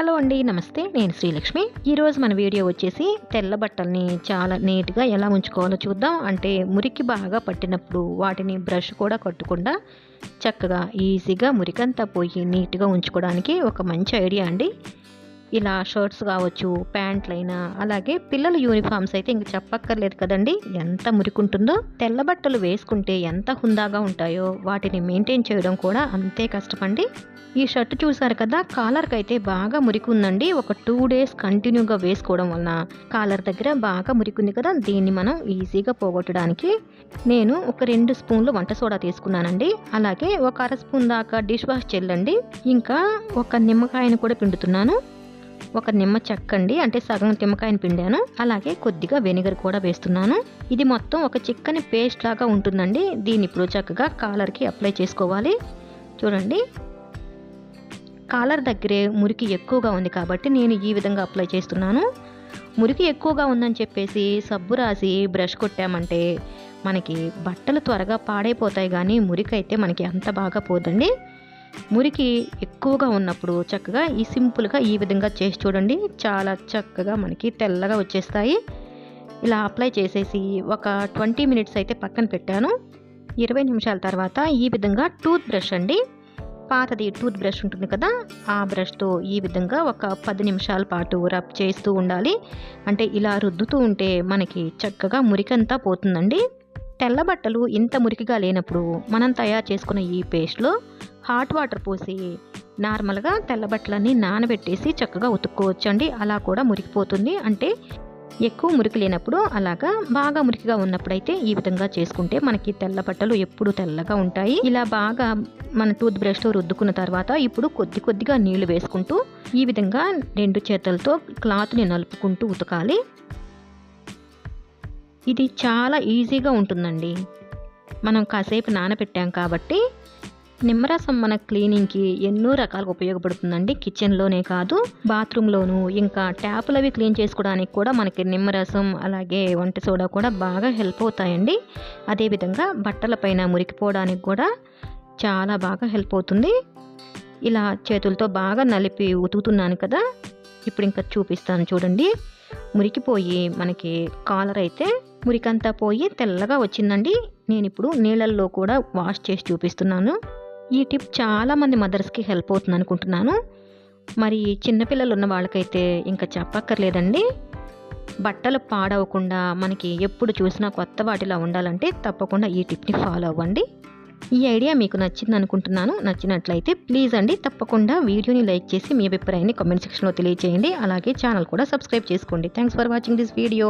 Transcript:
Hello అండి నమస్తే. నేను శ్రీలక్ష్మి. ఈరోజు మన వీడియో వచ్చేసి తెల్ల బట్టల్ని చాలా నీట్గా ఎలా ఉంచుకోవాలో చూద్దాం. అంటే మురికి బాగా పట్టినప్పుడు వాటిని బ్రష్ కూడా కట్టకుండా చక్కగా ఈజీగా మురికంతా పోయి నీట్గా ఉంచుకోవడానికి ఒక మంచి ఐడియా అండి. ఇలా షర్ట్స్ కావచ్చు ప్యాంట్లైనా అలాగే పిల్లల యూనిఫామ్స్ అయితే ఇంక చెప్పక్కర్లేదు కదండి. ఎంత మురికుంటుందో తెల్ల బట్టలు వేసుకుంటే ఎంత హుందాగా ఉంటాయో వాటిని మెయింటైన్ చేయడం కూడా అంతే కష్టమండి. ఈ షర్ట్ చూసారు కదా కాలర్కి అయితే బాగా మురికి ఉందండి ఒక టూ డేస్ కంటిన్యూగా వేసుకోవడం వలన కాలర్ దగ్గర బాగా మురికుంది కదా దీన్ని మనం ఈజీగా పోగొట్టడానికి. నేను ఒక రెండు స్పూన్లు వంట సోడా తీసుకున్నానండి. అలాగే ఒక అర స్పూన్ దాకా డిష్ వాష్ చెల్లండి ఇంకా ఒక నిమ్మకాయను కూడా పిండుతున్నాను. ఒక నిమ్మ చెక్క అండి అంటే సగం నిమ్మకాయను పిండాను. అలాగే కొద్దిగా వెనిగర్ కూడా వేస్తున్నాను. ఇది మొత్తం ఒక చిక్కని పేస్ట్ లాగా ఉంటుందండి. దీన్ని ఇప్పుడు చక్కగా కాలర్కి అప్లై చేసుకోవాలి. చూడండి. కాలర్ దగ్గరే మురికి ఎక్కువగా ఉంది కాబట్టి నేను ఈ విధంగా అప్లై చేస్తున్నాను. మురికి ఎక్కువగా ఉందని చెప్పేసి సబ్బు రాసి బ్రష్ కొట్టామంటే మనకి బట్టలు త్వరగా పాడైపోతాయి. కానీ మురికి అయితే మనకి అంత బాగా పోదండి. మురికి ఎక్కువగా ఉన్నప్పుడు చక్కగా ఈ సింపుల్గా ఈ విధంగా చేసి చూడండి. చాలా చక్కగా మనకి తెల్లగా వచ్చేస్తాయి. ఇలా అప్లై చేసేసి ఒక ట్వంటీ మినిట్స్ అయితే పక్కన పెట్టాను. ఇరవై నిమిషాల తర్వాత ఈ విధంగా టూత్ బ్రష్ అండి. పాతది టూత్ బ్రష్ ఉంటుంది కదా ఆ బ్రష్తో ఈ విధంగా ఒక పది నిమిషాల పాటు రబ్ చేస్తూ ఉండాలి. అంటే ఇలా రుద్దుతూ ఉంటే మనకి చక్కగా మురికంతా పోతుందండి. తెల్ల బట్టలు ఇంత మురికిగా లేనప్పుడు మనం తయారు చేసుకున్న ఈ పేస్ట్లో హాట్ వాటర్ పోసి నార్మల్గా తెల్ల బట్టలన్నీ నానబెట్టేసి చక్కగా ఉతుక్కోవచ్చండి. అలా కూడా మురికిపోతుంది. అంటే ఎక్కువ మురికి లేనప్పుడు అలాగా బాగా మురికిగా ఉన్నప్పుడైతే ఈ విధంగా చేసుకుంటే మనకి తెల్ల బట్టలు ఎప్పుడు తెల్లగా ఉంటాయి. ఇలా బాగా మన టూత్ బ్రష్తో రుద్దుకున్న తర్వాత ఇప్పుడు కొద్ది కొద్దిగా నీళ్ళు వేసుకుంటూ ఈ విధంగా రెండు చేతులతో క్లాత్ని నలుపుకుంటూ ఉతకాలి. ఇది చాలా ఈజీగా ఉంటుందండి. మనం కాసేపు నానబెట్టాం కాబట్టి నిమ్మరసం మన క్లీనింగ్కి ఎన్నో రకాలుగా ఉపయోగపడుతుందండి. కిచెన్లోనే కాదు బాత్రూంలోను ఇంకా ట్యాపులు అవి క్లీన్ చేసుకోవడానికి కూడా మనకి నిమ్మరసం అలాగే వంట సోడా కూడా బాగా హెల్ప్ అవుతాయండి. అదేవిధంగా బట్టలపైన మురికిపోవడానికి కూడా చాలా బాగా హెల్ప్ అవుతుంది. ఇలా చేతులతో బాగా నలిపి ఉతుకుతున్నాను కదా ఇప్పుడు ఇంకా చూపిస్తాను చూడండి. మురికిపోయి మనకి కాలర్ అయితే మురికంతా పోయి తెల్లగా వచ్చిందండి. నేను ఇప్పుడు నీళ్ళల్లో కూడా వాష్ చేసి చూపిస్తున్నాను. ఈ టిప్ చాలామంది మదర్స్కి హెల్ప్ అవుతుంది అనుకుంటున్నాను. మరి చిన్నపిల్లలు ఉన్న వాళ్ళకైతే ఇంకా చెప్పక్కర్లేదండి. బట్టలు పాడవకుండా మనకి ఎప్పుడు చూసినా కొత్త వాటిలా ఉండాలంటే తప్పకుండా ఈ టిప్ని ఫాలో అవ్వండి. ఈ ఐడియా మీకు నచ్చింది అనుకుంటున్నాను నచ్చినట్లయితే ప్లీజ్ అండి తప్పకుండా వీడియోని లైక్ చేసి మీ అభిప్రాయాన్ని కామెంట్ సెక్షన్లో తెలియజేయండి అలాగే ఛానల్ కూడా సబ్స్క్రైబ్ చేసుకోండి. Thanks for watching this video.